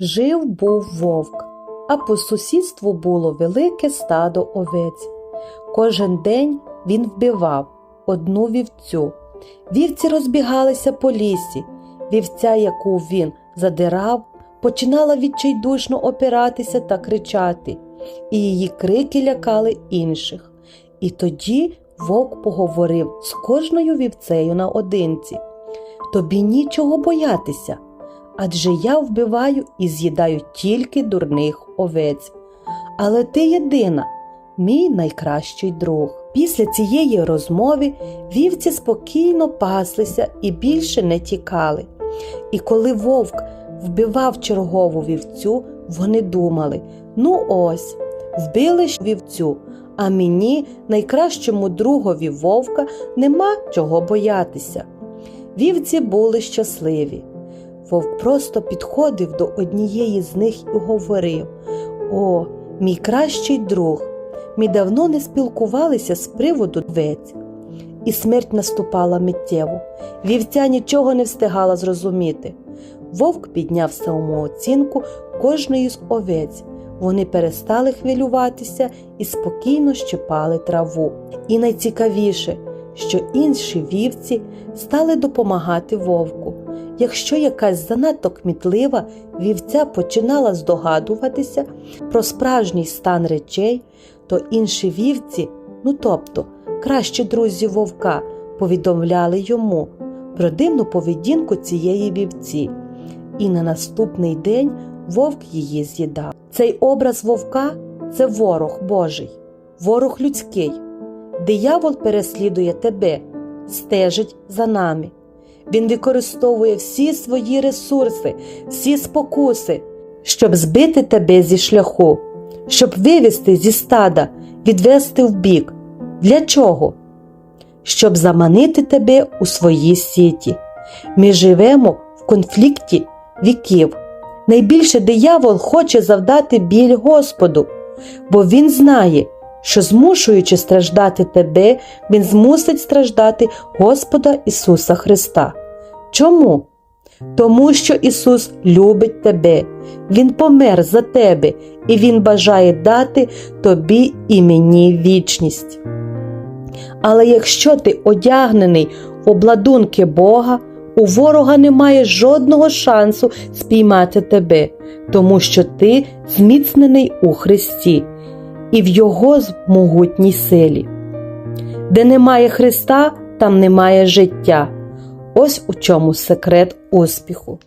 Жив був вовк, а по сусідству було велике стадо овець. Кожен день він вбивав одну вівцю. Вівці розбігалися по лісі. Вівця, яку він задирав, починала відчайдушно опиратися та кричати, і її крики лякали інших. І тоді вовк поговорив з кожною вівцею наодинці. Тобі нічого боятися, адже я вбиваю і з'їдаю тільки дурних овець. Але ти єдина, мій найкращий друг. Після цієї розмови вівці спокійно паслися і більше не тікали. І коли вовк вбивав чергову вівцю, вони думали: ну ось, вбили ж вівцю, а мені, найкращому другові вовка, нема чого боятися. Вівці були щасливі. Вовк просто підходив до однієї з них і говорив: О, мій кращий друг! Ми давно не спілкувалися з приводу овець. І смерть наступала миттєво. Вівця нічого не встигала зрозуміти. Вовк підняв самооцінку кожної з овець. Вони перестали хвилюватися і спокійно щипали траву. І найцікавіше, що інші вівці стали допомагати вовку. Якщо якась занадто кмітлива вівця починала здогадуватися про справжній стан речей, то інші вівці, ну тобто кращі друзі вовка, повідомляли йому про дивну поведінку цієї вівці, і на наступний день вовк її з'їдав. Цей образ вовка це ворог Божий, ворог людський. Диявол переслідує тебе, стежить за нами. Він використовує всі свої ресурси, всі спокуси, щоб збити тебе зі шляху, щоб вивести зі стада, відвести в бік. Для чого? Щоб заманити тебе у свої сіті. Ми живемо в конфлікті віків. Найбільше диявол хоче завдати біль Господу, бо він знає, що змушуючи страждати тебе, він змусить страждати Господа Ісуса Христа. Чому? Тому що Ісус любить тебе, Він помер за тебе, і Він бажає дати тобі і мені вічність. Але якщо ти одягнений в обладунки Бога, у ворога немає жодного шансу спіймати тебе, тому що ти зміцнений у Христі і в Його могутній силі. Де немає Христа, там немає життя. Ось у чому секрет успіху.